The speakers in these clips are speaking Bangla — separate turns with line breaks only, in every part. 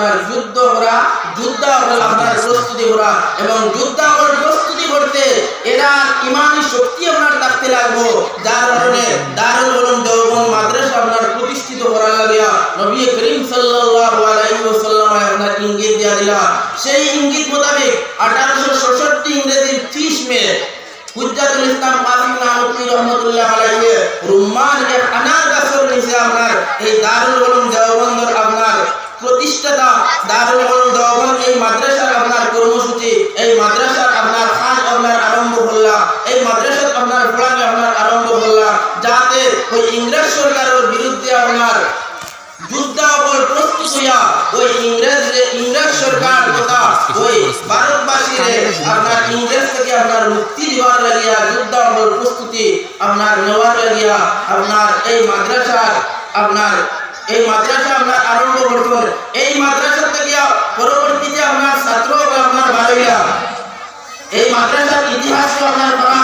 আপনার যুদ্ধ করা যুদ্ধ আপনার প্রস্তুতি করা এবং যুদ্ধ প্রস্তুতি করতে এরা ইমানি শক্তি আপনার থাকতে লাগবো। যার কারণে দারুল উলুম দেওবন্দ মাদ্রাসা আপনার প্রতিষ্ঠিত করা লাগিয়া নবী করিম সাল্লাল্লাহু আপনার ইঙ্গিত দিয়া দিলা। সেই ইঙ্গিত মোতাবেক 1866 ইংরেজির 30 মে হুজ্জাতুল রুম্মান আপনার এই দারুল আপনার প্রতিষ্ঠাতা দারুল উলুম এই মাদ্রাসার আপনার কর্মসূচি, এই মাদ্রাসার আপনার খান আপনার আরম্ভ হল্লা, এই মাদ্রাসার আপনার ফলানে আপনার আরম্ভ হল্লা, যাতে ওই ইংরেজ সরকারের বিরুদ্ধে আপনার যুদ্ধাবল প্রস্তুত হইয়া ওই ইংরেজ ইংরেজ সরকার তথা ওই ভারতবাসীরে আপনার ইংরেজ আপনার মুক্তি দেওয়ার লাগিয়া, যুদ্ধাবল প্রস্তুতি আপনার নেওয়ার লাগিয়া, আপনার এই মাদ্রাসার আপনার এই মাদ্রাসা আপনার আরম্ভ করছেন এই মাদ্রাসা থেকে পরবর্তীতে আপনার ছাত্র আপনার বাড়িয়া এই মাদ্রাসার ইতিহাস আপনার পড়া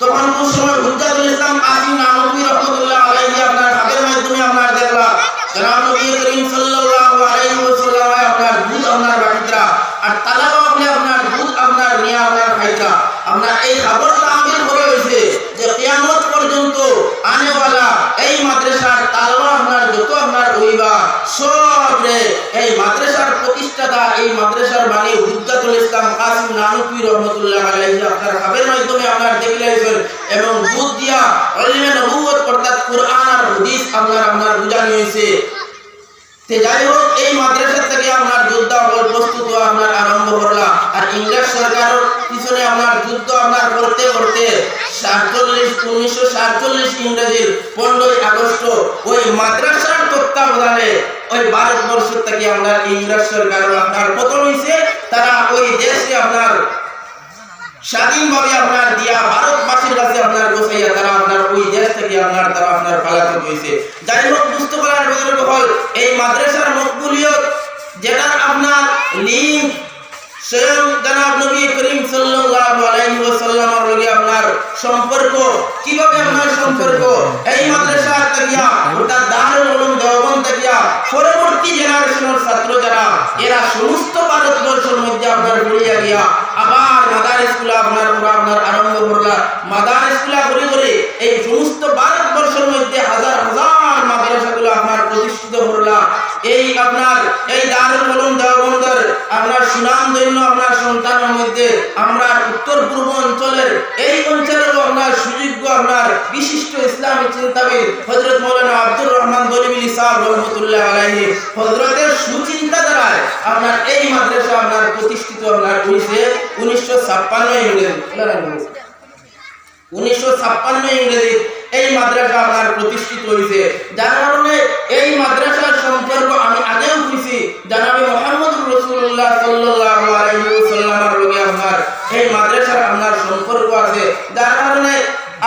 তখন কোন সময় হুজ্জাতুল ইসলাম কাসিম নানবী রহমাতুল্লাহ আলাইহি আপনার হাতের মাধ্যমে আপনার দেখলা জনাব নবী করিম সাল্লাল্লাহু আলাইহি ওয়াসাল্লাম আপনার দুধ আপনার বাটিতরা আর তালাবা আপনি আপনার দুধ আপনার নিয়ে আপনার খাইতরা আপনার এই খবরটা আমির করে হয়েছে যে কিয়ামত পর্যন্ত আনেওয়ালা এই মাদ্রাসার তালবা আপনার যত আপনার হইবা সব রে এই মাদ্রাসার প্রতিষ্ঠাতা এই মাদ্রাসার বাণী হুজ্জাতুল ইসলাম কাসিম নানুকি রহমতুল্লাহ আলাইহি আপনার হাবের মাধ্যমে আপনার দেখলেন এবং বুধ দিয়া ইলমে নবুয়ত অর্থাৎ কুরআন আর হাদিস আপনার আপনার বুঝানি হয়েছে তে যাই হোক, এই মাদ্রাসা থেকে আপনার যুদ্ধ আপনার প্রস্তুত আপনার আরম্ভ করলা আর ইংরেজ সরকারের পিছনে আপনার যুদ্ধ আপনার করতে করতে সাতচল্লিশ, উনিশশো সাতচল্লিশ ইংরেজির পনেরোই আগস্ট ওই মাদ্রাসার তত্ত্বাবধানে ওই ভারতবর্ষ থেকে আপনার ইংরেজ সরকার আপনার প্রথম হয়েছে তারা ওই দেশে আপনার স্বাধীনভাবে আপনার দিয়া ভারতবাসীর কাছে আপনার গোসাইয়া তারা আপনার ওই দেশ আপনার পালাতে হয়েছে যাই হোক বুঝতে হল এই মাদ্রাসার মকবুলিয়ত যেটা আপনার লিঙ্ক আপনার এরা সমস্ত ভারতবর্ষের মধ্যে আপনার ঘুরিয়া গিয়া আবার মাদার স্কুল আপনার আপনার আরম্ভ করলা। মাদার স্কুল ঘুরে ঘুরে এই সমস্ত মধ্যে আমরা উত্তর পূর্ব অঞ্চলের এই অঞ্চলের আপনার সুযোগ্য আপনার বিশিষ্ট ইসলামী চিন্তাবিদ হজরত মৌলানা আব্দুর রহমান দলিবিলি সাহেব রহমতুল্লাহ আলাইহি হজরতের সুচিন্তা দ্বারায় আপনার এই মাদ্রাসা আপনার প্রতিষ্ঠিত আপনার হয়েছে উনিশশো ছাপ্পান্ন ইংরেজি। উনিশশো ছাপ্পান্ন ইংরেজি এই মাদ্রাসা আপনার প্রতিষ্ঠিত হয়েছে যার কারণে এই মাদ্রাসার সম্পর্ক আমি আগেও বুঝছি জানাবি মোহাম্মদ রসুল্লাহ সাল্লাল্লাহু আলাইহি ওয়াসাল্লামের লগে আপনার এই মাদ্রাসার আপনার সম্পর্ক আছে যার কারণে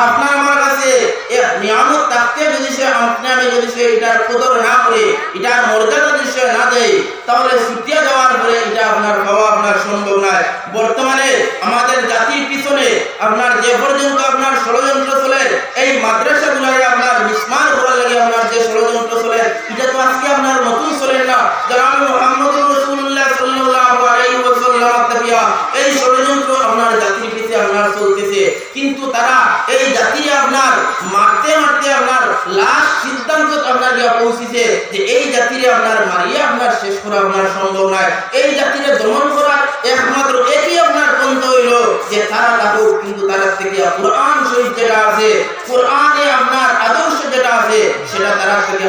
আপনার আমার কাছে এ নিয়ামত থাকতে যদি সে আপনি আমি যদি সে এটার কদর না করে এটার মর্যাদা যদি সে না দেয় তাহলে ছুটিয়া যাওয়ার পরে এটা আপনার পাওয়া আপনার সম্ভব নয় বর্তমানে আমাদের জাতির পিছনে আপনার যে পর্যন্ত আপনার ষড়যন্ত্র চলে এই মাদ্রাসাগুলোরে আপনার বিস্মান করার লাগে আপনার যে ষড়যন্ত্র চলে এটা তো আজকে আপনার নতুন চলে না জনাব মোহাম্মদ সাল্লাল্লাহু আলাইহি ওয়াসাল্লাম এই ষড়যন্ত্র আপনার জাতির পিছে আপনার চলতেছে। কিন্তু তারা এই জাতিরে আপনার মারতে মারতে আপনার লাস্ট সিদ্ধান্ত আপনার পৌঁছিছে যে এই জাতিরে আপনার মারিয়ে আপনার শেষ করা আপনার সম্ভব নয়। এই জাতিরে দমন করার একমাত্র একই আপনার পন্থ হইল যে তারা থাকুক কিন্তু তারা থেকে কোরআন শরীফ যেটা আছে, কোরআনে আপনার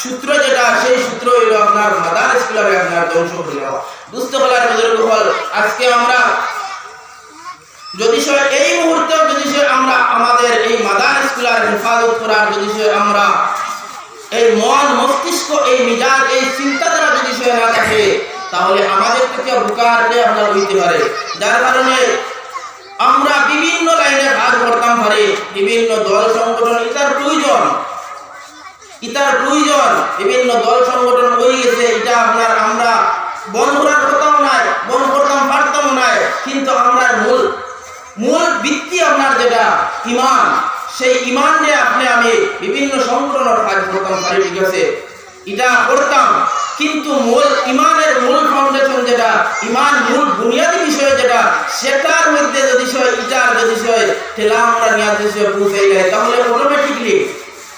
সূত্র যেটা সেই সূত্র হইল আপনার মাদার স্কুলের আপনার ধ্বংস করে দেওয়া বুঝতে পারলাম বুজুর্গ আজকে আমরা যদি সে এই মুহূর্তে যদি সে আমরা আমাদের এই মাদার স্কুলের হেফাজত করার যদি সে আমরা এই মন, মস্তিষ্ক, এই মিজাজ, এই চিন্তাধারা যদি সে না থাকে, তাহলে আমাদের থেকে বুকারকে আপনার হইতে পারে। যার কারণে আমরা বিভিন্ন লাইনে কাজ করতাম পারি বিভিন্ন দল, সংগঠন, এটার প্রয়োজন। ইতার প্রয়োজন। বিভিন্ন দল সংগঠন হয়ে গেছে, এটা আপনার আমরা বন্ধ করার কথাও নাই, বন্ধ করতাম, পারতাম নাই, কিন্তু আমরা মূল মূল ভিত্তি আপনার যেটা, ইমান। সেই ইমান নিয়ে আপনি আমি বিভিন্ন সংগঠনের কাজ করতাম পারি ঠিক এটা করতাম। কিন্তু মূল ইমানের মূল ফাউন্ডেশন যেটা, ইমান মূল বুনিয়াদী বিষয় যেটা, সেটার মধ্যে যদি সে ইটার যদি সে ঠেলা আমরা নিয়ে যদি সে পৌঁছে যায় তাহলে অটোমেটিকলি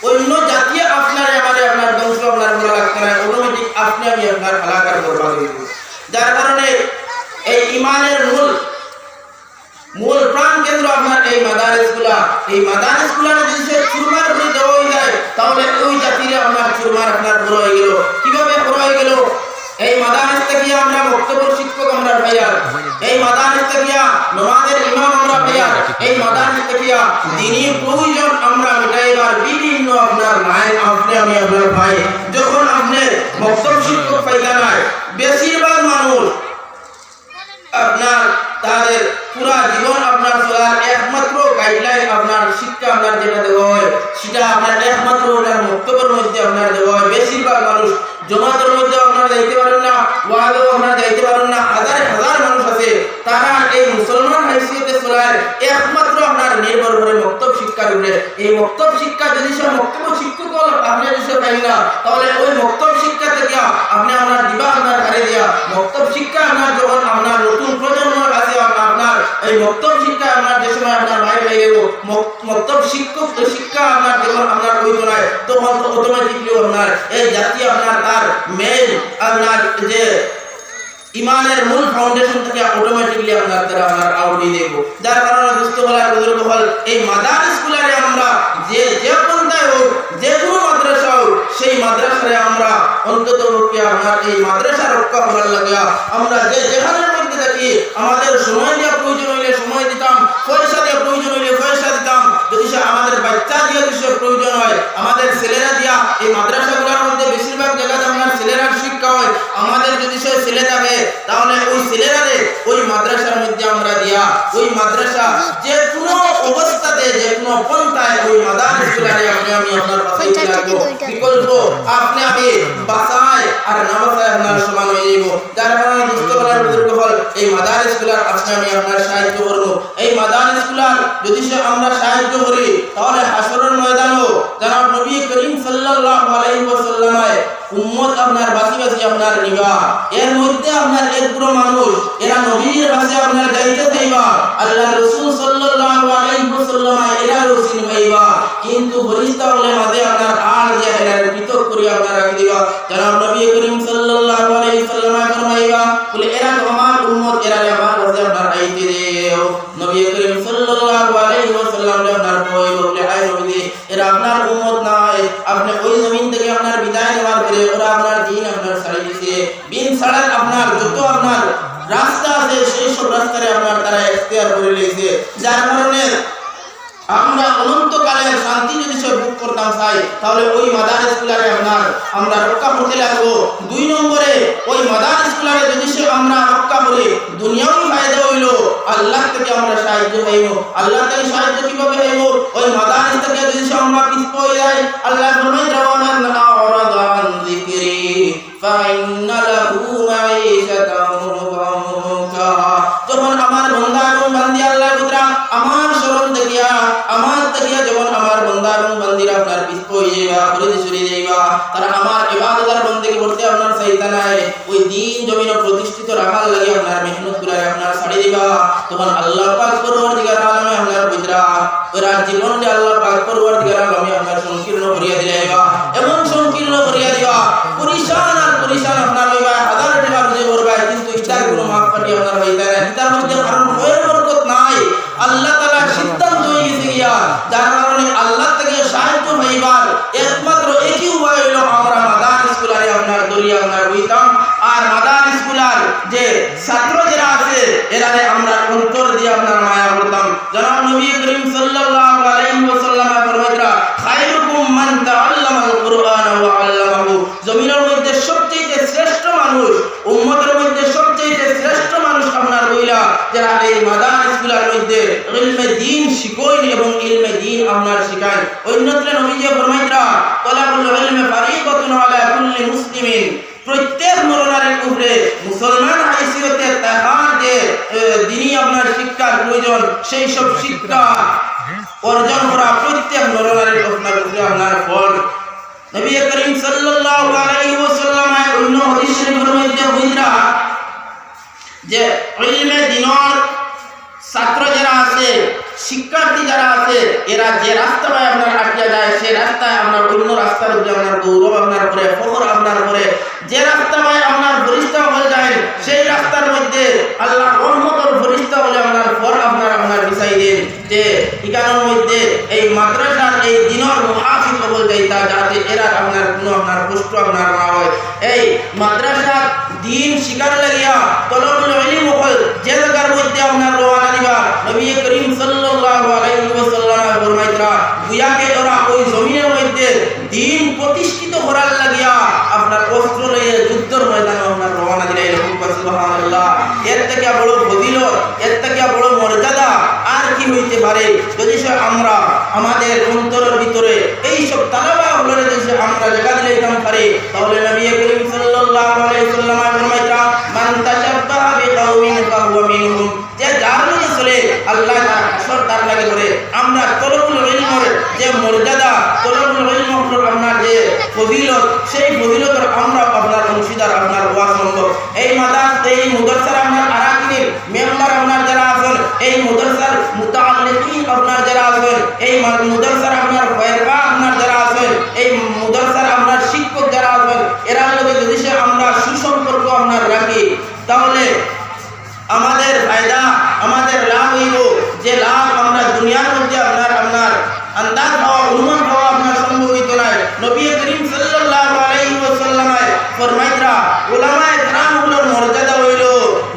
অন্য জাতীয় আপনার আমারে আপনার ধ্বংস আপনার বলা লাগতে না অটোমেটিক আপনি আমি আপনার হালাকার বরবাদ হয়ে। যার কারণে এই ইমানের মূল মূল প্রাণ কেন্দ্র আপনার এই মাদারিসগুলা। এই মাদারিসগুলা যদি সে চুরমার করে দেওয়া হয়ে যায়, তাহলে ওই জাতিরে আপনার চুরমার আপনার বড় হয়ে গেল। কীভাবে বড় হয়ে গেল? এই মাদারিস থেকে আমরা বক্তব্য শিক্ষক আমরা ভাইয়া, এই মাদারিস থেকে নমাজের ইমাম আমরা ভাইয়া এই মাদারিস থেকে দিনই প্রয়োজন আমরা মিটাইবার বিভিন্ন আপনার নাই আপনি আমি আপনার ভাই। যখন আপনি বক্তব্য শিক্ষক পাইতা নাই, বেশিরভাগ মানুষ আপনার তাদের পুরা জীবন আপনার চলার একমাত্র গাইডলাইন আপনার শিক্ষা আপনার যেটা দেওয়া হয়, সেটা আপনার একমাত্র ওটার বক্তব্যের মধ্যে আপনার দেওয়া হয়। বেশিরভাগ মানুষ জমাতের মধ্যে আপনারা যাইতে পারেন না ওয়াদেও আপনারা যাইতে পারেন না, হাজার হাজার মানুষ আছে, তারা এই মুসলমান চলার একমাত্র আপনার নির্ভর করে বক্তব্য শিক্ষার উপরে এই বক্তব্য শিক্ষা যদি সে বক্তব্য শিক্ষক আপনি যদি সে পাই না, তাহলে ওই বক্তব্য শিক্ষা থেকে আপনি আপনার দিবা আপনার হারে দিয়া। বক্তব্য শিক্ষা আপনার যখন আপনার নতুন প্রজন্মের কাছে আপনার এই বক্তব্য শিক্ষা আপনার যে সময় আপনার বাইরে হয়ে গেল বক্তব্য শিক্ষক শিক্ষা আপনার যখন আপনার হইত নাই তখন তো অটোমেটিকলি আপনার এই জাতীয় আপনার তার মেইন আপনার যে ইমানের মূল ফাউন্ডেশন থেকে অটোমেটিকলি আপনার দ্বারা আপনার আউট দেব। যার কারণে দুস্থ বলার বুজুর্গ হল, এই মাদারিস স্কুলারে আমরা যে যে পন্থায় হোক, যে কোনো মাদ্রাসা হোক, সেই মাদ্রাসারে আমরা অন্তত পক্ষে আপনার এই মাদ্রাসা রক্ষা করার লাগিয়া আমরা যে যেখানের মধ্যে থাকি, আমাদের সময় দেওয়া প্রয়োজন হইলে সময় দিতাম, পয়সা দেওয়া প্রয়োজন হইলে পয়সা দিতাম। যদি সে আমাদের বাচ্চা দিয়ে যদি প্রয়োজন হয়, আমাদের ছেলেরা দিয়া এই মাদ্রাসাগুলোর মধ্যে বেশিরভাগ জায়গাতে আপনার ছেলেরা শিক্ষা হয়। আমাদের যদি সে ছেলে থাকে তাহলে ওই ছেলেরারে ওই মাদ্রাসার মধ্যে আমরা দিয়া ওই মাদ্রাসা যে কোনো অবস্থাতে যে কোনো পন্থায় ওই মাদ্রাসাগুলারে আমি আমি আপনার পাশে
ওইটার থেকে
রাখব।
দুইটা।
বিকল্প আপনি আমি বাসায় আর না বাসায় আপনার সমান হয়ে যাইব যার কারণে দুস্থ বলার বুজুর্গ হল এই মাদারিসগুলার আপনি আমি আপনার সাহায্য করব। এই মাদারিসগুলার যদি সে আমরা সাহায্য করি, তাহলে হাসরের ময়দানও জনাব নবী করিম সাল্লাল্লাহু আলাইহি ওয়াসাল্লামে উম্মত আপনার বাসি বাসি আপনার নিবা। এর মধ্যে আপনার এক পুরো মানুষ, এরা নবীর বাসে আপনার যাইতে চাইবা আল্লাহ রাসূল সাল্লাল্লাহু আলাইহি ওয়াসাল্লাম এরা রসিন পাইবা কিন্তু ফরিস্তা হলে আপনার আর যে এরা পৃথক করে আপনার রাখি দিবা। জনাব নবী করিম সাল্লাল্লাহু করি, দুনিয়াও ফায়দা হইল। আল্লাহ থেকে আমরা সাহায্য হইব আল্লাহ থেকে সাহায্য কীভাবে হইব ওই মাদার থেকে যদি আমরা পিছ হয়ে যাই, আল্লাহ ফরমাই রাওয়ামান আরাদা আন যিকরি ফাইন্না লাহু মাঈশাতান দানকা যখন আমার বান্দা এবং বান্দি আল্লাহ পুত্রা আমার শরণ দেখিয়া, আমার দেখিয়া যখন আমার বান্দা এবং বান্দিরা আপনার পিছ হয়ে যাইবা ফরিদি সরি যাইবা, তারা আমার ইবাদত আর বন্দেগী আপনার চাইতা নাই। ওই দিন জমিন প্রতিষ্ঠিত রাখার লাগে আপনার মেহনত করে আপনার ছাড়ি দিবা। তখন আল্লাহ পাক পরবর্তীকার আলমে আপনার পুত্রা ওরা জীবনটা আল্লাহ পাক পরবর্তীকার আলমে আপনার সংকীর্ণ করিয়া দিলাইবা এমন সংকীর্ণ করিয়া দিবা, পরিশান আর পরিশান আপনার হইবা। হাজার টাকা রুজি করবা কিন্তু ইটার কোনো মাপ পাটি আপনার হইতা না। ইটার মধ্যে কারণ এরারে আমরা অন্তর দিয়ে আপনার মায়া করতাম জনাব নবী করিম সাল্লাল্লাহু আলাইহি ওয়াসাল্লাম ফরমাইরা খায়রুকুম মান তাআল্লামাল কুরআন ওয়া আল্লামাহু। জমিনের মধ্যে সবচেয়ে শ্রেষ্ঠ মানুষ, উম্মতের মধ্যে সবচেয়ে শ্রেষ্ঠ মানুষ আপনার হইলা যারা এই মাদারিসগুলোর মধ্যে ইলমে দ্বীন শিখোয় এবং ইলমে দ্বীন আপনার শিখায় অন্যত্র নবী প্রয়োজন সেই সব শিক্ষা অর্জন করা প্রত্যেক নরনারীর আপনার উপরে আপনার ফল। নবী করিম সাল্লাল্লাহু আলাইহি ওয়াসাল্লাম অন্য হাদিস শরীফের মধ্যে বুঝরা যে ইলমে দিনর ছাত্র যারা আছে শিক্ষার্থী যারা আছে এরা যে রাস্তায় আপনার আটকে যায় সেই রাস্তায় আপনার অন্য রাস্তার উপরে আপনার গৌরব আপনার করে ফখর আপনার করে যে রাস্তায় আপনার ফরিস্তা হয়ে যায় সেই রাস্তার মধ্যে আল্লাহ রহমতর ফরিস্তা হলে আপনার ফর আপনার আপনার বিছাই দেন যে মধ্যে এই মাদ্রাসার এই দিনর মুহাফিজ হল যাইতা যাতে এরা আপনার কোনো আপনার কষ্ট আপনার না হয়। এই মাদ্রাসার দিন শিকার লাগিয়া তলবুল ইলম হল, যে মধ্যে আপনার রওনা দিবা, নবী করিম সাল্লাল্লাহু আলাইহি ওয়াসাল্লাম ফরমাইতরা গুয়াকে ওরা ওই জমিনের মধ্যে দিন প্রতিষ্ঠিত করার লাগিয়া আপনার অস্ত্র লইয়া যুদ্ধের ময়দানে আপনার রওনা দিলে এরকম সুবহানাল্লাহ। এর থেকে বড় ফজিলত এর থেকে বড় মর্যাদা আর কি হইতে পারে। যদি সে আমরা আমাদের অন্তরের ভিতরে এই সব তালাবা হলে যদি আমরা জায়গা দিলে দিতাম পারি, তাহলে নবী করিম সাল্লাল্লাহু আলাইহি ওয়াসাল্লাম ফরমাইতরা, মান তাশাব্বাহা বিকাউমিন ফাহুয়া মিনহুম। যে যার মধ্যে চলে, আল্লাহ হাসর তার লাগে করে আমরা তলবুল ইলমের যে মর্যাদা তলবুল ইলমের আপনার যে ফজিলত, সেই ফজিলতের আমরা আপনার অংশীদার, আপনার হওয়া সম্ভব এই মাদাস এই মুদরসার আপনার আরাকিনের মেম্বার আপনার যারা আছেন, এই মুদরসার মুতাআল্লিকিন আপনার যারা আছেন এই মাদ্রাসার আপনার ফয়রকা আপনার যারা আছেন এই মুদরসার আপনার শিক্ষক যারা আছেন এরা লগে যদি সে আমরা সুসম্পর্ক আপনার রাখি তাহলে আমাদের ফায়দা আমাদের লাভ হইব যে লাভ আমরা দুনিয়ার মধ্যে আপনার আপনার আন্দাজ হওয়া অনুমান হওয়া আপনার সম্ভব হইত নাই নবী করিম সাল্লাল্লাহু আলাইহি ওয়াসাল্লাম ফরমাইতরা উলামায়ে কেরামগুলোর মর্যাদা হইল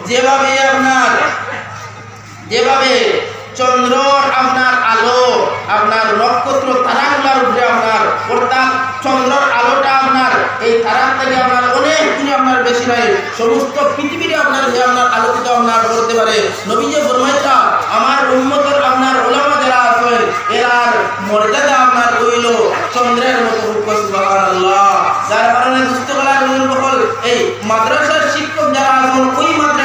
যেভাবে আপনার যেভাবে চন্দ্র আপনার আলো আপনার নক্ষত্র তারাগুলার উপরে আপনার অর্থাৎ চন্দ্রর আলোটা আপনার, এই তারার থেকে আপনার অনেক গুণে আপনার বেশি নাই সমস্ত পৃথিবীতে আপনার যে আপনার আলোকিত আপনার করতে পারে। নবী যে ফরমাইতা আমার উম্মতের আপনার ওলামা যারা আছেন, এরার মর্যাদা আপনার হইল চন্দ্রের মতো যার কারণে বহল এই মাদ্রাসার শিক্ষক যারা আছেন, ওই মাদ্রাসায়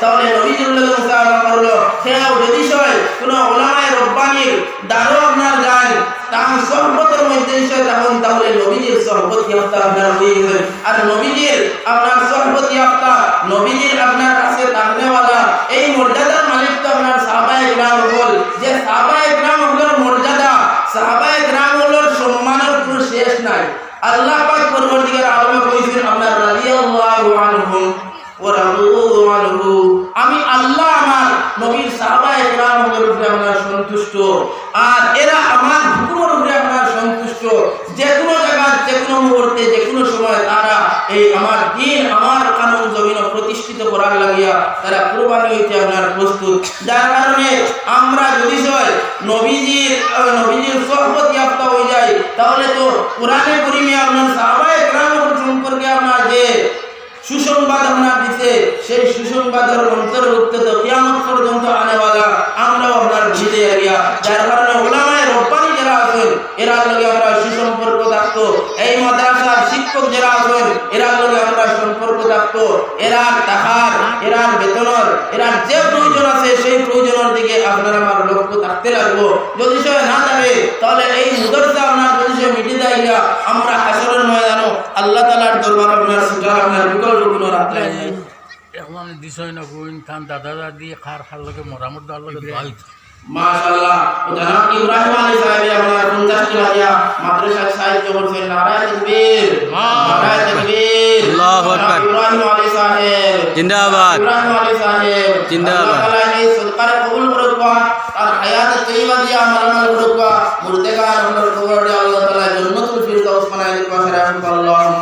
তাহলে নবীজির লোকে মুসাফা করল কেউ যদি সে কোনো ওলামায় রব্বানির দ্বারও আপনার যান তার সহবতের মধ্যে তখন তাহলে নবীজির সহবত ইয়াফতা আপনার হয়ে গেছে? আর নবীজির আপনার সহবত ইয়াফতা নবীজির আপনার কাছে থাকনেওয়ালা, এই মর্যাদার মালিক তো আপনার সাহাবায়ে গ্রাম বল যে সাহাবায়ে গ্রাম হলোর মর্যাদা, সাহাবায়ে গ্রাম হলোর সম্মানের কোনো শেষ নাই। আল্লাহ পাক পরবর্তীকার আলমে কইছেন আপনার রাদিয়াল্লাহু আনহুম আনহু আমি আল্লাহ আমার নবীর সাহাবায়ে কেরামের উপরে আপনার সন্তুষ্ট। আর এরা আমার হুকুমের উপরে আপনার সন্তুষ্ট। যে কোনো জায়গা যে কোনো মুহূর্তে, যে কোনো সময় তারা এই আমার দিন, আমার কানুন জমিন প্রতিষ্ঠিত করার লাগিয়া তারা কুরবানি হইতে আপনার প্রস্তুত। যার কারণে আমরা যদি হয় নবীজির নবীজির সহবত ইয়াফতা হয়ে যায় তাহলে তো কোরআনে করিমে আপনার সাহাবায়ে কেরাম সম্পর্কে আপনার যে সুসংবাদ আমরা দিতে সেই সুসংবাদের অন্তর্ভুক্ত কিয়ামত পর্যন্ত আনেওয়ালা আমরাও আপনার ভিজে এরিয়া যার কারণে ওলামায় রব্বানি যারা আছেন এরা লগে আমরা সুসম্পর্ক থাকতো এই মাদ্রাসার শিক্ষা শিক্ষক যারা আছেন এরা লগে আমরা সম্পর্ক থাকতো এরা টাকার এরা বেতনের এরা যে প্রয়োজন আছে সেই প্রয়োজনের দিকে আপনার আমার লক্ষ্য থাকতে লাগবো যদি সে না থাকে তাহলে এই মুদরসা আপনার যদি সে মিটি দেয় আমরা হাসরের ময়দানো আল্লাহ তালার দরবার আপনার সুতরাং আপনার বিকল্প কোনো রাখলে
এখন দিশই না কোন খান দাদা দাদি খার খার লগে মরামত দার লগে
মাশাআল্লাহ। জনাব ইব্রাহিম আলী সাহেব আপনার 50 টি হাদিয়া মাদ্রাসা সাহিত্য করছেন নারায়ে তাকবীর। নারায়ে তাকবীর।
আল্লাহু আকবার।
ইব্রাহিম আলী সাহেব।
জিন্দাবাদ।
ইব্রাহিম আলী সাহেব।
জিন্দাবাদ।
আল্লাহ এই সদকার কবুল করুক আর হায়াত তৈয়বা দিয়া আমার আমল করুক মুর্দেগান আমরা কবর আল্লাহ তাআলা জান্নাতুল ফিরদাউস বানায় দিক আল্লাহুম্মা